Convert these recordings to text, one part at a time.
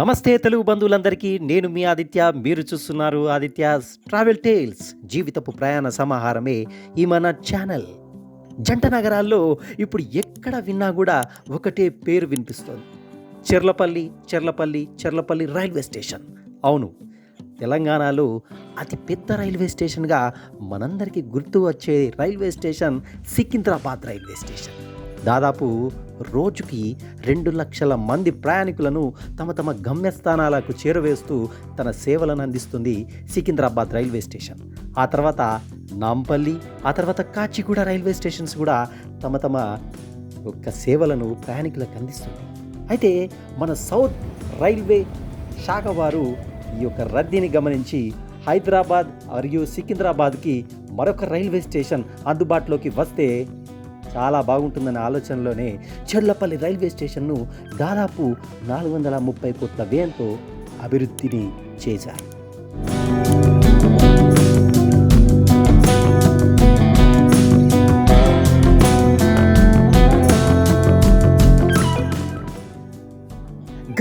నమస్తే తెలుగు బంధువులందరికీ నేను మీ ఆదిత్య మీరు చూస్తున్నారు ఆదిత్య ట్రావెల్ టేల్స్ జీవితపు ప్రయాణ సమాహారమే ఈ మన ఛానల్ జంట నగరాల్లో ఇప్పుడు ఎక్కడ విన్నా కూడా ఒకటే పేరు వినిపిస్తుంది. Cherlapalli Cherlapalli Cherlapalli railway station. అవును తెలంగాణలో అతి పెద్ద రైల్వే స్టేషన్గా మనందరికీ గుర్తు వచ్చే railway station Secunderabad railway station. దాదాపు రోజుకి రెండు లక్షల మంది ప్రయాణికులను తమ తమ గమ్యస్థానాలకు చేరవేస్తూ తన సేవలను అందిస్తుంది సికింద్రాబాద్ రైల్వే స్టేషన్. ఆ తర్వాత నాంపల్లి ఆ తర్వాత కాచిగూడ రైల్వే స్టేషన్స్ కూడా తమ తమ యొక్క సేవలను ప్రయాణికులకు అందిస్తుంది. అయితే మన సౌత్ రైల్వే శాఖ వారు ఈ యొక్క రద్దీని గమనించి హైదరాబాద్ మరియు సికింద్రాబాద్కి మరొక రైల్వే స్టేషన్ అందుబాటులోకి వస్తే చాలా బాగుంటుందనే ఆలోచనలోనే చెర్లపల్లి రైల్వే స్టేషన్ను దాదాపు నాలుగు వందల ముప్పై కోట్ల వ్యయంతో అభివృద్ధిని చేశారు.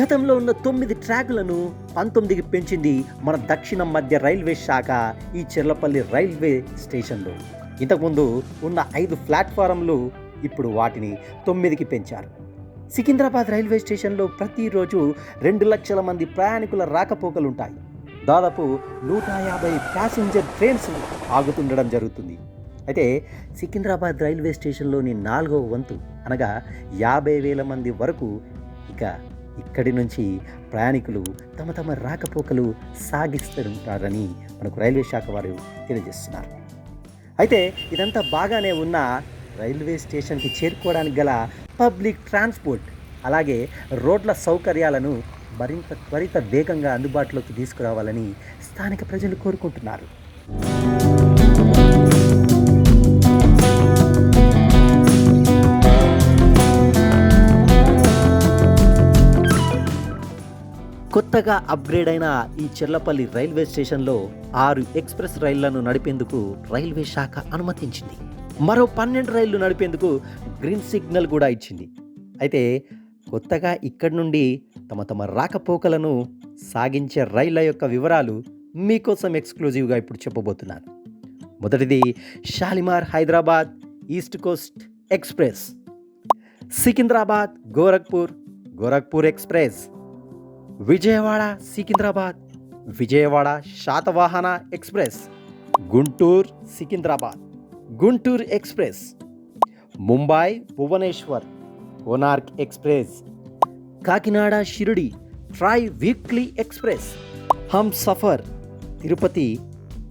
గతంలో ఉన్న తొమ్మిది ట్రాకులను పంతొమ్మిదికి పెంచింది మన దక్షిణ మధ్య రైల్వే శాఖ ఈ చెర్లపల్లి రైల్వే స్టేషన్లో. ఇంతకుముందు ఉన్న ఐదు ప్లాట్ఫారంలు ఇప్పుడు వాటిని తొమ్మిదికి పెంచారు. సికింద్రాబాద్ రైల్వే స్టేషన్లో ప్రతిరోజు రెండు లక్షల మంది ప్రయాణికుల రాకపోకలుంటాయి. దాదాపు నూట యాభై ప్యాసింజర్ ట్రైన్స్ ఆగుతుండడం జరుగుతుంది. అయితే సికింద్రాబాద్ రైల్వే స్టేషన్లోని నాలుగవ వంతు అనగా యాభై వేల మంది వరకు ఇక ఇక్కడి నుంచి ప్రయాణికులు తమ తమ రాకపోకలు సాగిస్తుంటారని మనకు రైల్వే శాఖ వారు తెలియజేస్తున్నారు. అయితే ఇదంతా బాగానే ఉన్న రైల్వే స్టేషన్కి చేరుకోవడానికి గల పబ్లిక్ ట్రాన్స్పోర్ట్ అలాగే రోడ్ల సౌకర్యాలను మరింత త్వరిత వేగంగా అందుబాటులోకి తీసుకురావాలని స్థానిక ప్రజలు కోరుకుంటున్నారు. కొత్తగా అప్గ్రేడ్ అయిన ఈ చెర్లపల్లి రైల్వే స్టేషన్లో ఆరు ఎక్స్ప్రెస్ రైళ్ళను నడిపేందుకు రైల్వే శాఖ అనుమతించింది. మరో పన్నెండు రైళ్ళు నడిపేందుకు గ్రీన్ సిగ్నల్ కూడా ఇచ్చింది. అయితే కొత్తగా ఇక్కడి నుండి తమ తమ రాకపోకలను సాగించే రైళ్ళ యొక్క వివరాలు మీకోసం ఎక్స్క్లూజివ్గా ఇప్పుడు చెప్పబోతున్నాను. మొదటిది Shalimar Hyderabad east coast express. Secunderabad Gorakhpur Gorakhpur express. Vijayawada Secunderabad. Vijayawada Satavahana express. Guntur Secunderabad. Guntur express. Mumbai Bhubaneswar. Konark express. Kakinada Shirdi tri weekly express. Humsafar. Tirupati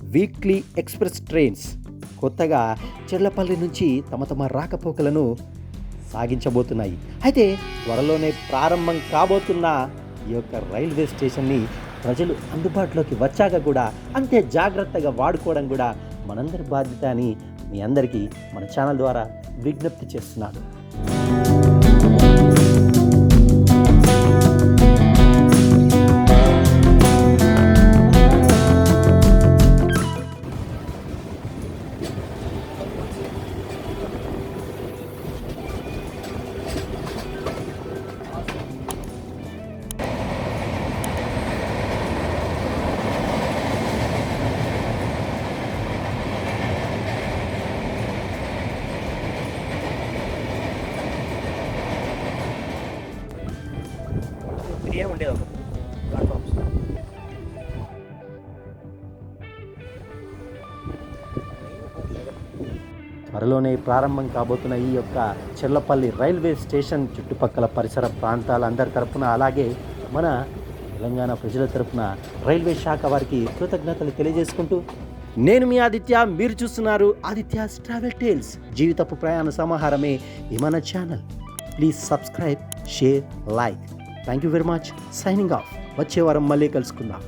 weekly express trains. కొత్తగా చెర్లపల్లి నుంచి తమ తమ రాకపోకలను సాగించబోతున్నాయి. అయితే త్వరలోనే ప్రారంభం కాబోతున్న ఈ యొక్క రైల్వే స్టేషన్ని ప్రజలు అందుబాటులోకి వచ్చాక కూడా అంతే జాగ్రత్తగా వాడుకోవడం కూడా మనందరి బాధ్యత అని మీ అందరికీ మన ఛానల్ ద్వారా విజ్ఞప్తి చేస్తున్నాను. ఏం ఉండేది ఒక ప్లాట్ఫామ్స్ త్వరలోనే ప్రారంభం కాబోతున్న ఈ యొక్క చెర్లపల్లి రైల్వే స్టేషన్ చుట్టుపక్కల పరిసర ప్రాంతాల అందరి తరపున అలాగే మన తెలంగాణ ప్రజల తరపున రైల్వే శాఖ వారికి కృతజ్ఞతలు తెలియజేసుకుంటూ నేను మీ ఆదిత్య మీరు చూస్తున్నారు ఆదిత్య ట్రావెల్ టేల్స్ జీవితపు ప్రయాణ సమాహారమే ఈ మన channel. Please subscribe share like. Thank you very much signing off వచ్చే వారం మళ్ళీ కలుసుకుందాం.